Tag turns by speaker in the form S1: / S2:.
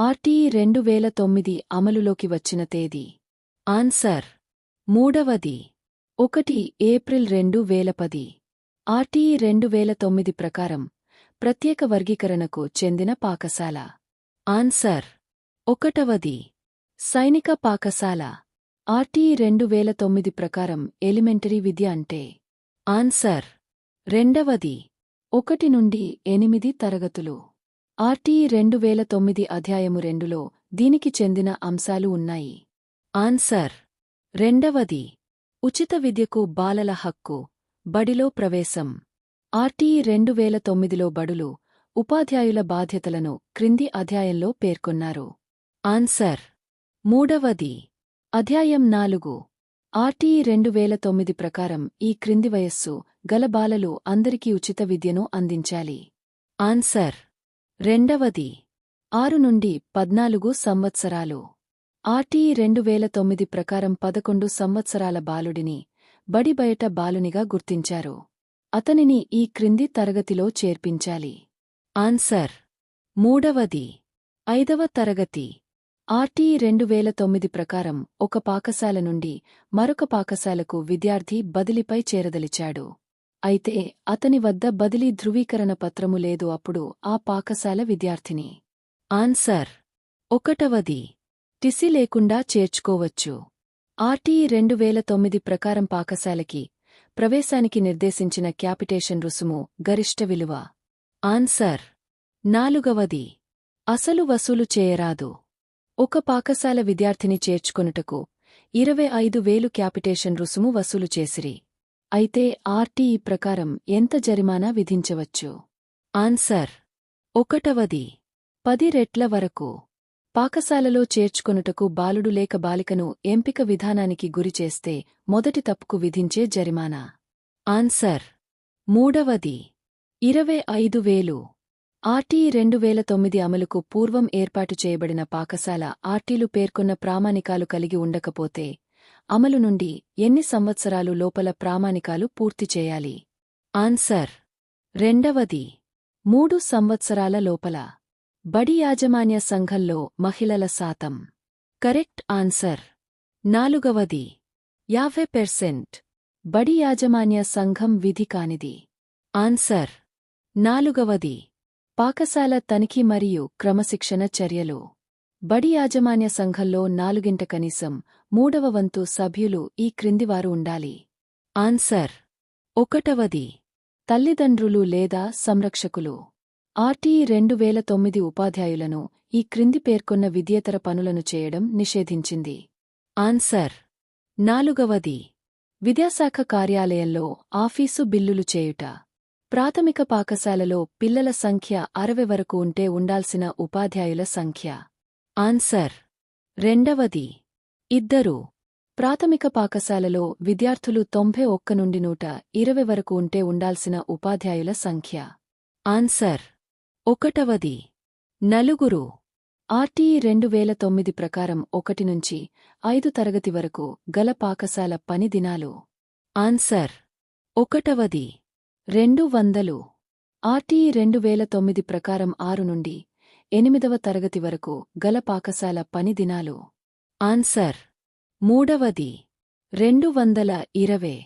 S1: RTE రెండు వేల తొమ్మిది అమలులోకి వచ్చిన తేదీ. ఆన్సర్. మూడవది. ఒకటి ఏప్రిల్ రెండు వేల పది. ఆర్టీఈ రెండు వేల తొమ్మిది ప్రకారం ప్రత్యేక వర్గీకరణకు చెందిన పాకశాల. ఆన్సర్. ఒకటవది. సైనిక పాకశాల. ఆర్టీఈ రెండు వేల తొమ్మిది ప్రకారం ఎలిమెంటరీ విద్య అంటే. ఆన్సర్. రెండవది. ఒకటి నుండి ఎనిమిది తరగతులు. ఆర్టీఈ రెండు వేల తొమ్మిది అధ్యాయము రెండులో దీనికి చెందిన అంశాలు ఉన్నాయి. ఆన్సర్. రెండవది. ఉచిత విద్యకు బాలల హక్కు. బడిలో ప్రవేశం. ఆర్టీఈ రెండు వేల తొమ్మిదిలో బడులు ఉపాధ్యాయుల బాధ్యతలను క్రింది అధ్యాయంలో పేర్కొన్నారు. ఆన్సర్. మూడవది. అధ్యాయం నాలుగు. ఆర్టీఈ రెండు వేల తొమ్మిది ప్రకారం ఈ క్రింది వయస్సు గల బాలలు అందరికీ ఉచిత విద్యను అందించాలి. ఆన్సర్. రెండవది ఆరు నుండి పద్నాలుగు సంవత్సరాలు. ఆర్టీ రెండు వేల తొమ్మిది ప్రకారం పదకొండు సంవత్సరాల బాలుడిని బడి బయట బాలునిగా గుర్తించారు. అతనిని ఈ క్రింది తరగతిలో చేర్పించాలి. ఆన్సర్ మూడవది ఐదవ తరగతి. ఆర్టీ రెండు వేల తొమ్మిది ప్రకారం ఒక పాకశాల నుండి మరొక పాకశాలకు విద్యార్థి బదిలిపై చేరదలిచాడు. అయితే అతని వద్ద బదిలీ ధృవీకరణ పత్రము లేదు అప్పుడు ఆ పాకశాల విద్యార్థిని. ఆన్సర్. ఒకటవది. టిసి లేకుండా చేర్చుకోవచ్చు. ఆర్టీఈ రెండు వేల తొమ్మిది ప్రకారం పాకశాలకి ప్రవేశానికి నిర్దేశించిన క్యాపిటేషన్ రుసుము గరిష్ట విలువ. ఆన్సర్. నాలుగవది. అసలు వసూలు చేయరాదు. ఒక పాకశాల విద్యార్థిని చేర్చుకొనుటకు ఇరవై ఐదు వేలు క్యాపిటేషన్ రుసుము వసూలు చేసిరి. అయితే ఆర్టీఈ ప్రకారం ఎంత జరిమానా విధించవచ్చు? ఆన్సర్. ఒకటవది. పది రెట్ల వరకు. పాకశాలలో చేర్చుకొనుటకు బాలుడు లేక బాలికను ఎంపిక విధానానికి గురిచేస్తే మొదటి తప్పుకు విధించే జరిమానా? ఆన్సర్. మూడవది. ఇరవై ఐదు వేలు. ఆర్టీఈ రెండు వేల తొమ్మిది అమలుకు పూర్వం ఏర్పాటు చేయబడిన పాకశాల ఆర్టీలు పేర్కొన్న ప్రామాణికాలు కలిగి ఉండకపోతే అమలు నుండి ఎన్ని సంవత్సరాలు లోపల ప్రామాణికాలు పూర్తి చేయాలి? ఆన్సర్. రెండవది. మూడు సంవత్సరాల లోపల. బడి యాజమాన్య సంఘంలో మహిళల శాతం. Correct answer. నాలుగవది. యాభై పెర్సెంట్. బడి యాజమాన్య సంఘం విధి కానిది. ఆన్సర్. నాలుగవది. పాకశాల తనిఖీ మరియు క్రమశిక్షణ చర్యలు. బడి యాజమాన్య సంఘంలో నాలుగింట కనీసం మూడవ వంతు సభ్యులు ఈ క్రిందివారు ఉండాలి. ఆన్సర్. ఒకటవది. తల్లిదండ్రులు లేదా సంరక్షకులు. ఆర్టీఈ రెండు వేల తొమ్మిది ఉపాధ్యాయులను ఈ క్రింది పేర్కొన్న విద్యేతర పనులను చేయడం నిషేధించింది. ఆన్సర్. నాలుగవది. విద్యాశాఖ కార్యాలయంలో ఆఫీసు బిల్లులు చేయుట. ప్రాథమిక పాకశాలలో పిల్లల సంఖ్య అరవై వరకు ఉంటే ఉండాల్సిన ఉపాధ్యాయుల సంఖ్య. ఆన్సర్. రెండవది ఇద్దరు. ప్రాథమిక పాకశాలలో విద్యార్థులు తొంభై ఒక్క నుండి నూట ఇరవై వరకు ఉంటే ఉండాల్సిన ఉపాధ్యాయుల సంఖ్య. ఆన్సర్. ఒకటవది నలుగురు. ఆర్టీఈ రెండు వేల తొమ్మిది ప్రకారం ఒకటి నుంచి ఐదు తరగతి వరకు గల పాకశాల పని దినాలు. ఆన్సర్. ఒకటవది రెండు వందలు. ఆర్టీఈ రెండు వేల తొమ్మిది ప్రకారం ఆరు నుండి ఎనిమిదవ తరగతి వరకు గల పాకశాల పని దినాలు. ఆన్సర్. మూడవది. రెండు వందల ఇరవై.